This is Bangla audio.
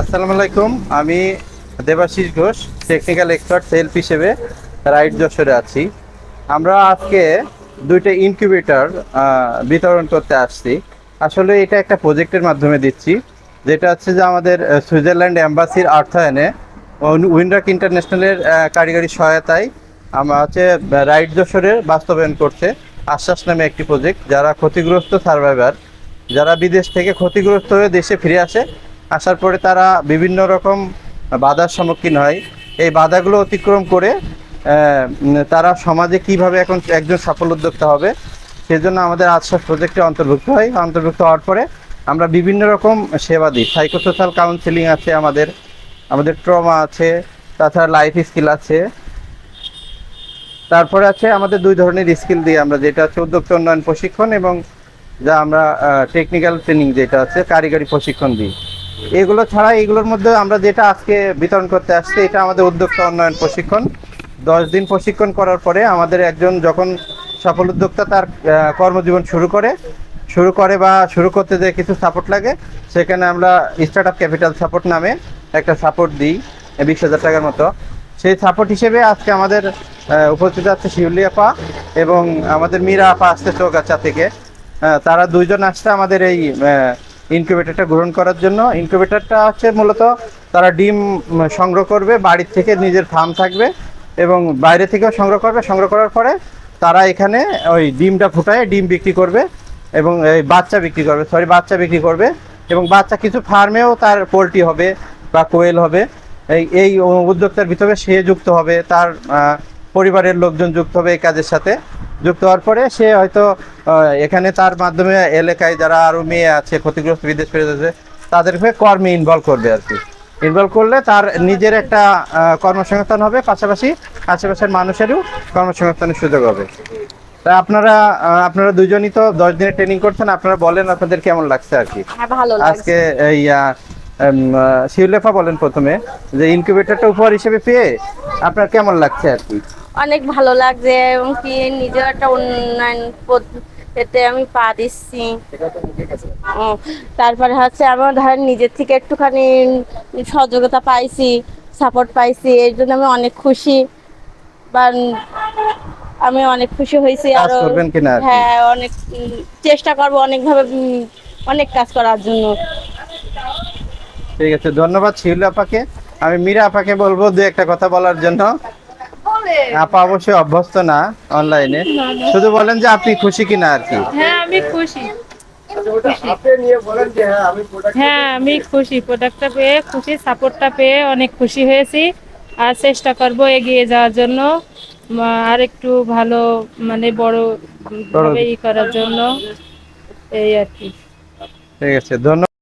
আসসালামু আলাইকুম, আমি Debashis Ghosh technical expert self হিসেবে রাইট যশোরে আছি। আমরা আজকে দুইটা ইনকিউবেটর বিতরণ করতে আসছি। আসলে এটা একটা প্রজেক্টের মাধ্যমে দিচ্ছি, যেটা হচ্ছে যে আমাদের সুইজারল্যান্ড অ্যাম্বাসির অর্থায়নে উইন্ডাক ইন্টারন্যাশনালের কারিগরি সহায়তায় আমরা হচ্ছে রাইট যশোরে বাস্তবায়ন করছে আশ্বাস নামে একটি প্রজেক্ট যারা ক্ষতিগ্রস্ত সার্ভাইভার যারা বিদেশ থেকে ক্ষতিগ্রস্ত হয়ে দেশে ফিরে আসে আসার পরে তারা বিভিন্ন রকম বাধার সম্মুখীন হয়। এই বাধাগুলো অতিক্রম করে তারা সমাজে কীভাবে এখন একজন সফল উদ্যোক্তা হবে, সেজন্য আমাদের আশ্বাস প্রজেক্টে অন্তর্ভুক্ত হয়। অন্তর্ভুক্ত হওয়ার পরে আমরা বিভিন্ন রকম সেবা দিই। সাইকোসোশ্যাল কাউন্সিলিং আছে আমাদের আমাদের ট্রমা আছে, তাছাড়া লাইফ স্কিল আছে। তারপরে আছে আমাদের দুই ধরনের স্কিল দিই আমরা, যেটা হচ্ছে উদ্যোক্তা উন্নয়ন প্রশিক্ষণ এবং যা আমরা টেকনিক্যাল ট্রেনিং যেটা আছে, কারিগরি প্রশিক্ষণ দিই। এগুলো ছাড়া এগুলোর মধ্যে আমরা যেটা আজকে বিতরণ করতে আসছি, এটা আমাদের উদ্যোক্তা উন্নয়ন প্রশিক্ষণ। দশ দিন প্রশিক্ষণ করার পরে আমাদের একজন যখন সফল উদ্যোক্তা তার কর্মজীবন শুরু করে শুরু করে বা শুরু করতে যে কিছু সাপোর্ট লাগে, সেখানে আমরা স্টার্ট আপ ক্যাপিটাল সাপোর্ট নামে একটা সাপোর্ট দিই, বিশ হাজার টাকার মতো। সেই সাপোর্ট হিসেবে আজকে আমাদের উপস্থিত আছে শিউলি আপা এবং আমাদের মীরা আপা আসছে চৌগাছা থেকে। তারা দুইজন আসছে আমাদের এই ইনকিউবেটরটা গ্রহণ করার জন্য। ইনকিউবেটরটা হচ্ছে মূলত তারা ডিম সংগ্রহ করবে, বাড়ির থেকে নিজের ফার্ম থাকবে এবং বাইরে থেকেও সংগ্রহ করবে। সংগ্রহ করার পরে তারা এখানে ওই ডিমটা ফুটায়, ডিম বিক্রি করবে এবং এই বাচ্চা বিক্রি করবে সরি বাচ্চা বিক্রি করবে এবং বাচ্চা কিছু ফার্মেও তার পোলট্রি হবে বা কোয়েল হবে। এই এই উদ্যোক্তার ভিতরে সে যুক্ত হবে, তার পরিবারের লোকজন যুক্ত হবে এই কাজের সাথে। যুক্ত হওয়ার পরে সে হয়তো এখানে তার মাধ্যমে এলাকায় যারা আরও মেয়ে আছে ক্ষতিগ্রস্ত বিদেশ ফিরে যাচ্ছে তাদেরকে কর্মে ইনভলভ করবে আর কি। ইনভলভ করলে তার নিজের একটা কর্মসংস্থান হবে পাশাপাশি আশেপাশের মানুষেরও কর্মসংস্থানের সুযোগ হবে। তা আপনারা আপনারা দুজনই তো দশ দিনের ট্রেনিং করছেন আপনারা বলেন আপনাদের কেমন লাগছে আর কি? হ্যাঁ আজকে এই শিউলেফা বলেন প্রথমে যে ইনকিউবেটরটা উপহার হিসেবে পেয়ে আপনার কেমন লাগছে আর কি? অনেক ভালো লাগছে এবং কি নিজের একটা উন্নয়ন এতে আমি পা দিচ্ছি। ও, তারপরে হচ্ছে আমার ধরেন নিজের থেকে একটুখানি সহযোগিতা পাইছি সাপোর্ট পাইছি এর জন্য আমি অনেক খুশি। বা আমি অনেক খুশি হয়েছি আর। হ্যাঁ অনেক চেষ্টা করব অনেকভাবে অনেক কাজ করার জন্য। ঠিক আছে ধন্যবাদ শিউলি আপাকে। আমি মীরা আপাকে বলব দু একটা কথা বলার জন্য। আপা অবশ্যই অভ্যস্ত না অনলাইনে। শুধু বলেন যে আপনি খুশি কিনা আর কি। হ্যাঁ আমি খুশি। হ্যাঁ আমি খুশি। প্রোডাক্টটা পেয়ে খুশি সাপোর্টটা পেয়ে অনেক খুশি হয়েছি। আর চেষ্টা করব এগিয়ে যাওয়ার জন্য আর একটু ভালো মানে বড় ভাবে ই করার জন্য। এই আর কি। ঠিক আছে ধন্যবাদ।